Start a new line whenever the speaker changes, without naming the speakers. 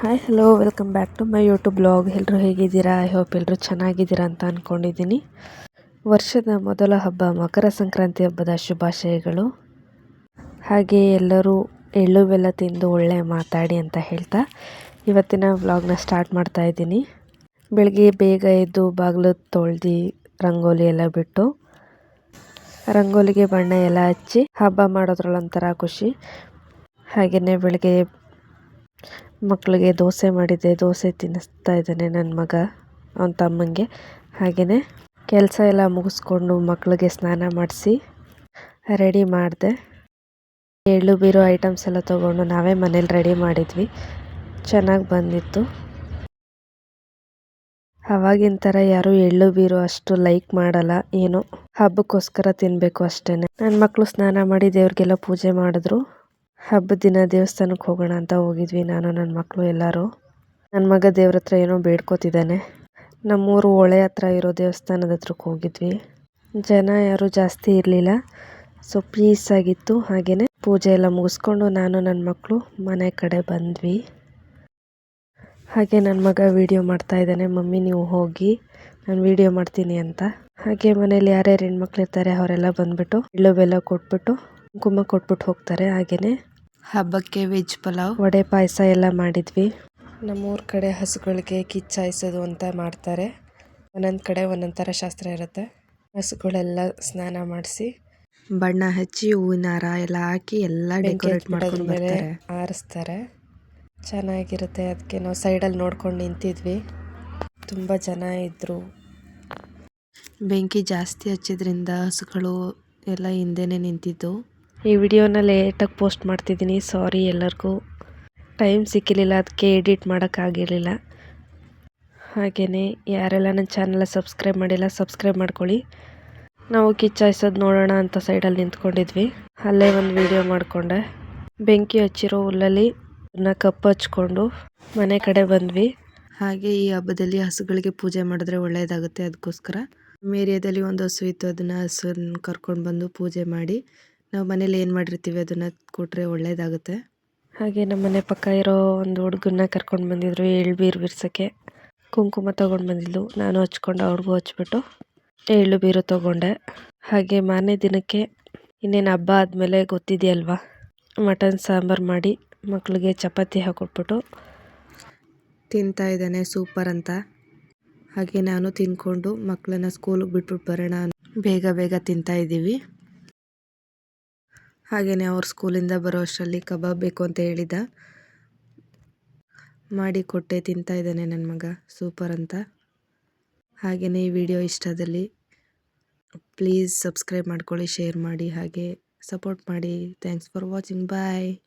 Hi hello welcome back to my YouTube blog ಎಲ್ಲರೂ ಹೇಗಿದ್ದೀರಾ? I hope ಎಲ್ಲರೂ ಚೆನ್ನಾಗಿದ್ದೀರಾ ಅಂತ ಅಂದ್ಕೊಂಡಿದ್ದೀನಿ ವರ್ಷದ ಮೊದಲ ಹಬ್ಬ ಮಕರ ಸಂಕ್ರಾಂತಿ ಹಬ್ಬದ ಶುಭಾಶಯಗಳು. ಹಾಗೆ ಎಲ್ಲರೂ ಎಳ್ಳು ಬೆಲ್ಲ ತಿಂದು ಒಳ್ಳೆ ಮಾತಾಡಿ ಅಂತ ಹೇಳ್ತಾ ಇವತ್ತಿನ ವ್ಲಾಗ್ನ ಸ್ಟಾರ್ಟ್ ಮಾಡ್ತಾ ಇದ್ದೀನಿ. ಬೆಳಗ್ಗೆ ಬೇಗ ಎದ್ದು ಬಾಗಿಲು ತೊಳ್ದು ರಂಗೋಲಿ ಎಲ್ಲ ಬಿಟ್ಟು ರಂಗೋಲಿಗೆ ಬಣ್ಣ ಎಲ್ಲ ಹಚ್ಚಿ ಹಬ್ಬ ಮಾಡೋದ್ರಲ್ಲೊಂಥರ ಖುಷಿ. ಹಾಗೆಯೇ ಬೆಳಗ್ಗೆ ಮಕ್ಕಳಿಗೆ ದೋಸೆ ಮಾಡಿದ್ದೆ ದೋಸೆ ತಿನ್ನಿಸ್ತಾ ಇದ್ದಾನೆ ನನ್ನ ಮಗ, ಅವನ ತಮ್ಮಂಗೆ. ಹಾಗೆಯೇ ಕೆಲಸ ಎಲ್ಲ ಮುಗಿಸ್ಕೊಂಡು ಮಕ್ಕಳಿಗೆ ಸ್ನಾನ ಮಾಡಿಸಿ ರೆಡಿ ಮಾಡಿದೆ. ಎಳ್ಳು, ಬೀರೋ ಐಟಮ್ಸ್ ಎಲ್ಲ ತೊಗೊಂಡು ನಾವೇ ಮನೇಲಿ ರೆಡಿ ಮಾಡಿದ್ವಿ. ಚೆನ್ನಾಗಿ ಬಂದಿತ್ತು. ಆವಾಗಿನ ಥರ ಯಾರೂ ಎಳ್ಳು, ಬೀರು ಅಷ್ಟು ಲೈಕ್ ಮಾಡಲ್ಲ, ಏನೋ ಹಬ್ಬಕ್ಕೋಸ್ಕರ ತಿನ್ನಬೇಕು ಅಷ್ಟೇ ನನ್ನ ಮಕ್ಕಳು ಸ್ನಾನ ಮಾಡಿ ದೇವ್ರಿಗೆಲ್ಲ ಪೂಜೆ ಮಾಡಿದ್ರು. ಹಬ್ಬದ ದಿನ ದೇವಸ್ಥಾನಕ್ಕೆ ಹೋಗೋಣ ಅಂತ ಹೋಗಿದ್ವಿ ನಾನು ನನ್ನ ಮಕ್ಕಳು ಎಲ್ಲರೂ. ನನ್ನ ಮಗ ದೇವ್ರ ಹತ್ರ ಏನೋ ಬೇಡ್ಕೋತಿದ್ದಾನೆ. ನಮ್ಮೂರು ಹೊಳೆ ಹತ್ರ ಇರೋ ದೇವಸ್ಥಾನದ ಹತ್ರಕ್ಕೆ ಹೋಗಿದ್ವಿ. ಜನ ಯಾರು ಜಾಸ್ತಿ ಇರಲಿಲ್ಲ. ಸೊ ಪೀಸ್ ಆಗಿತ್ತು. ಹಾಗೆಯೇ ಪೂಜೆ ಎಲ್ಲ ಮುಗಿಸ್ಕೊಂಡು ನಾನು ನನ್ನ ಮಕ್ಕಳು ಮನೆ ಕಡೆ ಬಂದ್ವಿ. ಹಾಗೆ ನನ್ನ ಮಗ ವೀಡಿಯೋ ಮಾಡ್ತಾ ಇದ್ದಾನೆ. ಮಮ್ಮಿ, ನೀವು ಹೋಗಿ, ನಾನು ವೀಡಿಯೋ ಮಾಡ್ತೀನಿ ಅಂತ. ಹಾಗೆ ಮನೇಲಿ ಯಾರ್ಯಾರು ಹೆಣ್ಮಕ್ಳು ಇರ್ತಾರೆ, ಅವರೆಲ್ಲ ಬಂದುಬಿಟ್ಟು ಎಳ್ಳು ಬೆಲ್ಲ ಕೊಟ್ಬಿಟ್ಟು, ಕುಂಕುಮ ಕೊಟ್ಬಿಟ್ಟು ಹೋಗ್ತಾರೆ. ಹಾಗೆಯೇ ಹಬ್ಬಕ್ಕೆ ವೆಜ್ ಪಲಾವ್. ವಡೆ ಪಾಯಸ ಎಲ್ಲ ಮಾಡಿದ್ವಿ. ನಮ್ಮೂರ ಕಡೆ ಹಸುಗಳಿಗೆ ಕಿಚ್ಚಾಯಿಸೋದು ಅಂತ ಮಾಡ್ತಾರೆ. ಒಂದೊಂದು ಕಡೆ ಒಂದೊಂದು ಥರ ಶಾಸ್ತ್ರ ಇರುತ್ತೆ. ಹಸುಗಳೆಲ್ಲ ಸ್ನಾನ ಮಾಡಿಸಿ ಬಣ್ಣ ಹಚ್ಚಿ ಹೂವಿನ ಹಾರ ಎಲ್ಲ ಹಾಕಿ ಎಲ್ಲ ಡೆಕೋರೇಟ್ ಮಾಡ್ಕೊಂಡು ಬರ್ತಾರೆ. ಆರಿಸ್ತಾರೆ. ಚೆನ್ನಾಗಿರುತ್ತೆ. ಅದಕ್ಕೆ ನಾವು ಸೈಡಲ್ಲಿ ನೋಡ್ಕೊಂಡು ನಿಂತಿದ್ವಿ. ತುಂಬ ಜನ ಇದ್ದರು ಬೆಂಕಿ ಜಾಸ್ತಿ ಹಚ್ಚಿದ್ರಿಂದ ಹಸುಗಳು ಎಲ್ಲ ಹಿಂದೆನೇ ನಿಂತಿದ್ದು ಈ ವಿಡಿಯೋನ ಲೇಟಾಗಿ ಪೋಸ್ಟ್ ಮಾಡ್ತಿದ್ದೀನಿ. ಸಾರಿ ಎಲ್ಲರಿಗೂ. ಟೈಮ್ ಸಿಕ್ಕಿರಲಿಲ್ಲ ಅದಕ್ಕೆ ಎಡಿಟ್ ಮಾಡೋಕ್ಕಾಗಿರಲಿಲ್ಲ. ಹಾಗೆಯೇ ಯಾರೆಲ್ಲ ನನ್ನ ಚಾನಲ್ ಸಬ್ಸ್ಕ್ರೈಬ್ ಮಾಡಿಲ್ಲ, ಸಬ್ಸ್ಕ್ರೈಬ್ ಮಾಡ್ಕೊಳ್ಳಿ. ನಾವು ಕಿಚ್ಚಾಯಿಸೋದು ನೋಡೋಣ ಅಂತ ಸೈಡಲ್ಲಿ ನಿಂತ್ಕೊಂಡಿದ್ವಿ. ಅಲ್ಲೇ ಒಂದು ವಿಡಿಯೋ ಮಾಡಿಕೊಂಡೆ. ಬೆಂಕಿ ಹಚ್ಚಿರೋ ಹುಲ್ಲಲ್ಲಿ ಅದನ್ನ ಕಪ್ಪು ಹಚ್ಕೊಂಡು ಮನೆ ಕಡೆ ಬಂದ್ವಿ. ಹಾಗೆ ಈ ಹಬ್ಬದಲ್ಲಿ ಹಸುಗಳಿಗೆ ಪೂಜೆ ಮಾಡಿದ್ರೆ ಒಳ್ಳೆಯದಾಗುತ್ತೆ ಅದಕ್ಕೋಸ್ಕರ ನಮ್ಮ ಏರಿಯಾದಲ್ಲಿ ಒಂದು ಹಸು ಇತ್ತು ಅದನ್ನು ಹಸುವನ್ನು ಕರ್ಕೊಂಡು ಬಂದು ಪೂಜೆ ಮಾಡಿ ನಾವು ಮನೇಲಿ ಏನು ಮಾಡಿರ್ತೀವಿ ಅದನ್ನು ಕೊಟ್ಟರೆ ಒಳ್ಳೆಯದಾಗುತ್ತೆ ಹಾಗೆ ನಮ್ಮ ಮನೆ ಪಕ್ಕ ಇರೋ ಒಂದು ಹುಡುಗನ್ನ ಕರ್ಕೊಂಡು ಬಂದಿದ್ರು, ಎಳ್ಳು ಬೀರು ಬಿರ್ಸೋಕ್ಕೆ. ಕುಂಕುಮ ತೊಗೊಂಡು ಬಂದಿದ್ಲು. ನಾನು ಹಚ್ಕೊಂಡು, ಅವ್ರಿಗೂ ಹಚ್ಬಿಟ್ಟು ಎಳ್ಳು ಬೀರು ತೊಗೊಂಡೆ. ಹಾಗೆ ಮಾರನೇ ದಿನಕ್ಕೆ ಇನ್ನೇನು ಹಬ್ಬ ಆದಮೇಲೆ ಗೊತ್ತಿದೆಯಲ್ವಾ? ಮಟನ್, ಸಾಂಬಾರು ಮಾಡಿ ಮಕ್ಕಳಿಗೆ ಚಪಾತಿ ಹಾಕೊಟ್ಬಿಟ್ಟು ತಿಂತಾ ಇದ್ದಾನೆ ಸೂಪರ್ ಅಂತ. ಹಾಗೆ ನಾನು ತಿಂದ್ಕೊಂಡು ಮಕ್ಕಳನ್ನ ಸ್ಕೂಲಿಗೆ ಬಿಟ್ಬಿಟ್ಟು ಬರೋಣ ಬೇಗ ಬೇಗ ತಿಂತಾ ಇದ್ದೀವಿ. ಹಾಗೆಯೇ ಅವ್ರು ಸ್ಕೂಲಿಂದ ಬರೋ ಅಷ್ಟರಲ್ಲಿ ಕಬಾಬ್ ಬೇಕು ಅಂತ ಹೇಳಿದ. ಮಾಡಿ ಕೊಟ್ಟೆ, ತಿಂತಾ ಇದ್ದಾನೆ ನನ್ನ ಮಗ. ಸೂಪರ್ ಅಂತ. ಹಾಗೆಯೇ ಈ ವಿಡಿಯೋ ಇಷ್ಟದಲ್ಲಿ. ಪ್ಲೀಸ್ ಸಬ್ಸ್ಕ್ರೈಬ್ ಮಾಡ್ಕೊಳ್ಳಿ, ಶೇರ್ ಮಾಡಿ, ಹಾಗೆ ಸಪೋರ್ಟ್ ಮಾಡಿ. Thanks for watching. ಬಾಯ್.